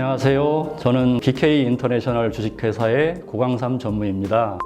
안녕하세요. 저는 BK 인터내셔널 주식회사의 고강삼 전무입니다.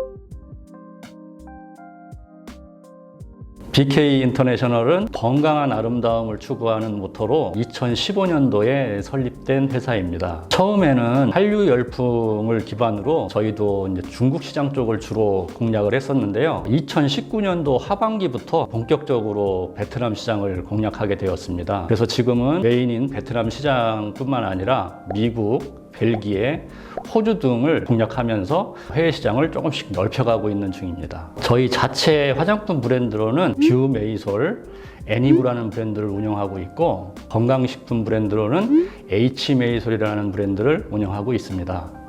BK 인터내셔널은 건강한 아름다움을 추구하는 모토로 2015년도에 설립된 회사입니다. 처음에는 한류 열풍을 기반으로 저희도 이제 중국 시장 쪽을 주로 공략을 했었는데요. 2019년도 하반기부터 본격적으로 베트남 시장을 공략하게 되었습니다. 그래서 지금은 메인인 베트남 시장뿐만 아니라 미국, 벨기에, 호주 등을 공략하면서 해외 시장을 조금씩 넓혀가고 있는 중입니다. 저희 자체 화장품 브랜드로는 뷰 메이솔, 애니브라는 브랜드를 운영하고 있고 건강식품 브랜드로는 H 메이솔이라는 브랜드를 운영하고 있습니다.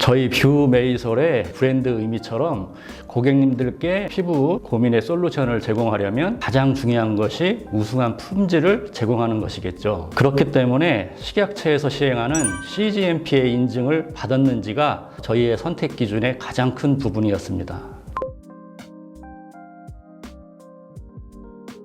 저희 뷰 메이솔의 브랜드 의미처럼 고객님들께 피부 고민의 솔루션을 제공하려면 가장 중요한 것이 우수한 품질을 제공하는 것이겠죠. 그렇기 때문에 식약처에서 시행하는 CGMP의 인증을 받았는지가 저희의 선택 기준의 가장 큰 부분이었습니다.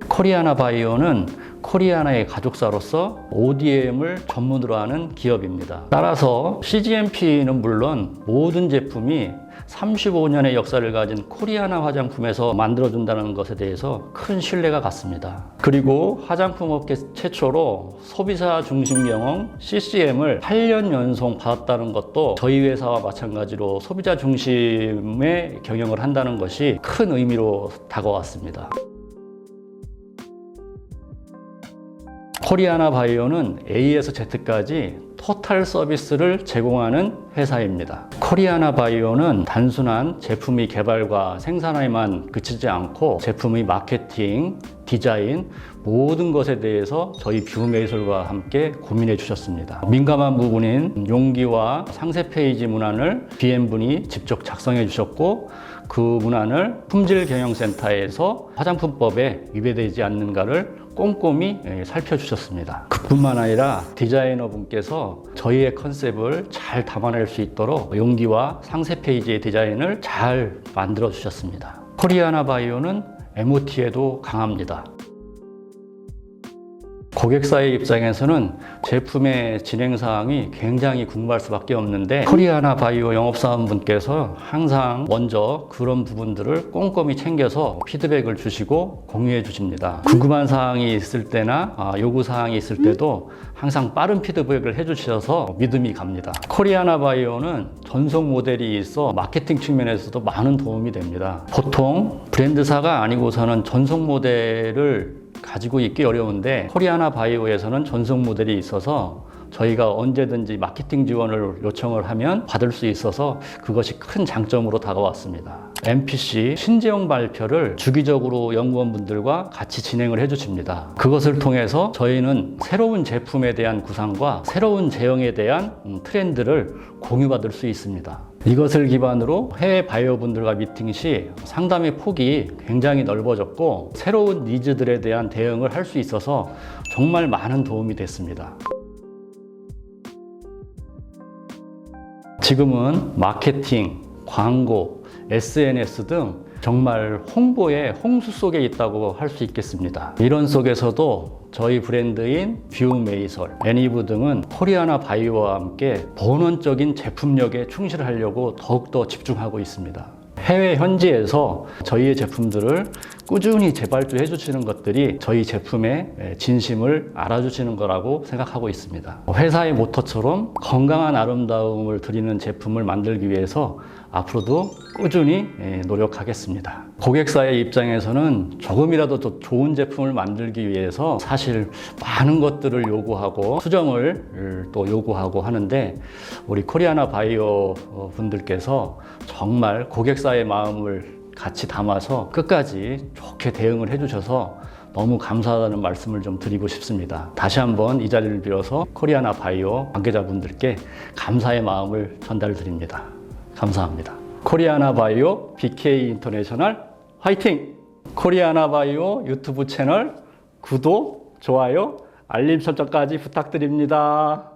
코리아나 바이오는 코리아나의 가족사로서 ODM을 전문으로 하는 기업입니다. 따라서 CGMP는 물론 모든 제품이 35년의 역사를 가진 코리아나 화장품에서 만들어준다는 것에 대해서 큰 신뢰가 갔습니다. 그리고 화장품 업계 최초로 소비자 중심 경영 CCM을 8년 연속 받았다는 것도 저희 회사와 마찬가지로 소비자 중심의 경영을 한다는 것이 큰 의미로 다가왔습니다. 코리아나 바이오는 A에서 Z까지 토탈 서비스를 제공하는 회사입니다. 코리아나 바이오는 단순한 제품의 개발과 생산에만 그치지 않고 제품의 마케팅, 디자인, 모든 것에 대해서 저희 뷰메이솔과 함께 고민해 주셨습니다. 민감한 부분인 용기와 상세 페이지 문안을 BM분이 직접 작성해 주셨고 그 문안을 품질 경영센터에서 화장품법에 위배되지 않는가를 꼼꼼히 예, 살펴주셨습니다. 그뿐만 아니라 디자이너 분께서 저희의 컨셉을 잘 담아낼 수 있도록 용기와 상세 페이지의 디자인을 잘 만들어 주셨습니다. 코리아나 바이오는 MOT에도 강합니다. 고객사의 입장에서는 제품의 진행 사항이 굉장히 궁금할 수밖에 없는데 코리아나 바이오 영업사원분께서 항상 먼저 그런 부분들을 꼼꼼히 챙겨서 피드백을 주시고 공유해 주십니다. 궁금한 사항이 있을 때나 아, 요구 사항이 있을 때도 항상 빠른 피드백을 해 주셔서 믿음이 갑니다. 코리아나 바이오는 전속 모델이 있어 마케팅 측면에서도 많은 도움이 됩니다. 보통 브랜드사가 아니고서는 전속 모델을 가지고 있기 어려운데 코리아나 바이오에서는 전속 모델이 있어서 저희가 언제든지 마케팅 지원을 요청을 하면 받을 수 있어서 그것이 큰 장점으로 다가왔습니다. MPC 신제형 발표를 주기적으로 연구원분들과 같이 진행을 해주십니다. 그것을 통해서 저희는 새로운 제품에 대한 구상과 새로운 제형에 대한 음, 트렌드를 공유받을 수 있습니다. 이것을 기반으로 해외 바이오분들과 미팅 시 상담의 폭이 굉장히 넓어졌고 새로운 니즈들에 대한 대응을 할 수 있어서 정말 많은 도움이 됐습니다. 지금은 마케팅, 광고, SNS 등 정말 홍보의 홍수 속에 있다고 할 수 있겠습니다. 이런 속에서도 저희 브랜드인 뷰메이솔, 애니브 등은 코리아나 바이오와 함께 본원적인 제품력에 충실하려고 더욱더 집중하고 있습니다. 해외 현지에서 저희의 제품들을 꾸준히 재발주해 주시는 것들이 저희 제품의 진심을 알아주시는 거라고 생각하고 있습니다. 회사의 모토처럼 건강한 아름다움을 드리는 제품을 만들기 위해서 앞으로도 꾸준히 노력하겠습니다. 고객사의 입장에서는 조금이라도 더 좋은 제품을 만들기 위해서 사실 많은 것들을 요구하고 수정을 또 요구하고 하는데 우리 코리아나 바이오 분들께서 정말 고객 사의 마음을 같이 담아서 끝까지 좋게 대응을 해주셔서 너무 감사하다는 말씀을 좀 드리고 싶습니다. 다시 한번 이 자리를 빌어서 코리아나 바이오 관계자분들께 감사의 마음을 전달드립니다. 감사합니다. 코리아나 바이오 BK 인터내셔널 화이팅! 코리아나 바이오 유튜브 채널 구독, 좋아요, 알림 설정까지 부탁드립니다.